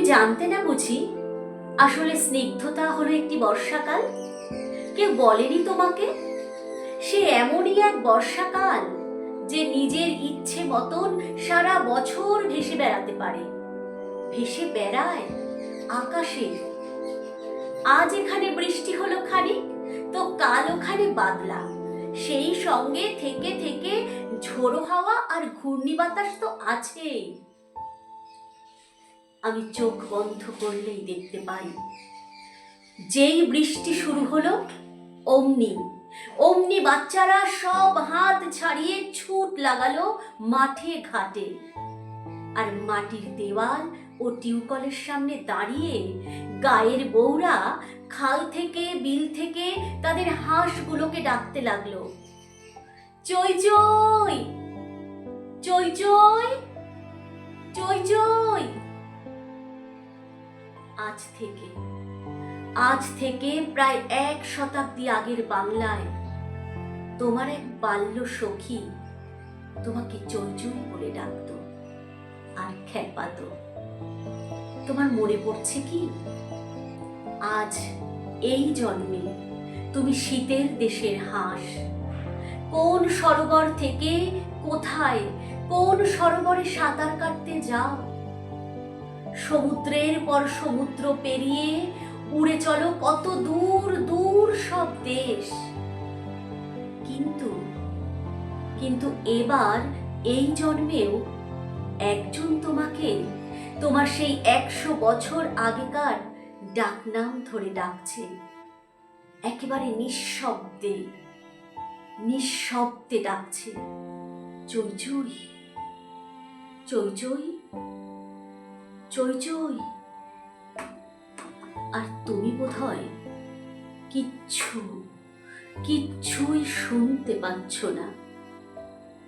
তুমি জানতে না বুঝি, আসলে স্নিগ্ধতা হলো একটি বর্ষাকাল? কেউ বলেনি তোমাকে? সে এমনই এক বর্ষাকাল যে নিজের ইচ্ছে মতন সারা বছর ভেসে বেড়াতে পারে। ভেসে বেড়ায় আকাশে। আজ এখানে বৃষ্টি হলো খানিক, তো কাল ওখানে বাদলা। সেই সঙ্গে থেকে থেকে ঝোড়ো হাওয়া আর ঘূর্ণি বাতাস তো আছেই। আমি চোখ বন্ধ করলেই দেখতে পাই। যেই বৃষ্টি শুরু হলো, অমনি অমনি বাচ্চারা সব হাত ছাড়িয়ে ছুট লাগালো মাঠে ঘাটে। আর মাটির দেওয়াল ও টিউকলের সামনে দাঁড়িয়ে গায়ের বউরা খাল থেকে, বিল থেকে তাদের হাঁসগুলোকে ডাকতে লাগল। চই চই চই চই চই চই আজ থেকে। আজ থেকে প্রায় এক শতাব্দী আগের বাংলায়। তোমার এক বাল্য সখী তোমাকে চৈচই বলে ডাকতো আর খেপাতো। তোমার মনে পড়ছে কি? আজ এই জন্মে তুমি শীতের দেশের হাঁস। কোন সরোবর থেকে কোথায়, কোন সরোবরে সাঁতার কাটতে যাও? সমুদ্রের পর সমুদ্র পেরিয়ে উড়ে চলো কত দূর দূর সব দেশ। কিন্তু কিন্তু এবার এই জন্মেও একজন তোমাকে, তোমার সেই একশো বছর আগেকার ডাকনাম ধরে ডাকছে। একেবারে নিঃশব্দে নিঃশব্দে ডাকছে। চৈচই চৈচই চৈচই আর তুমি বোধ হয় কিচ্ছু কিচ্ছুই শুনতে পাচ্ছ না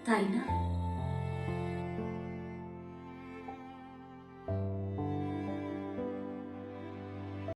তাই না?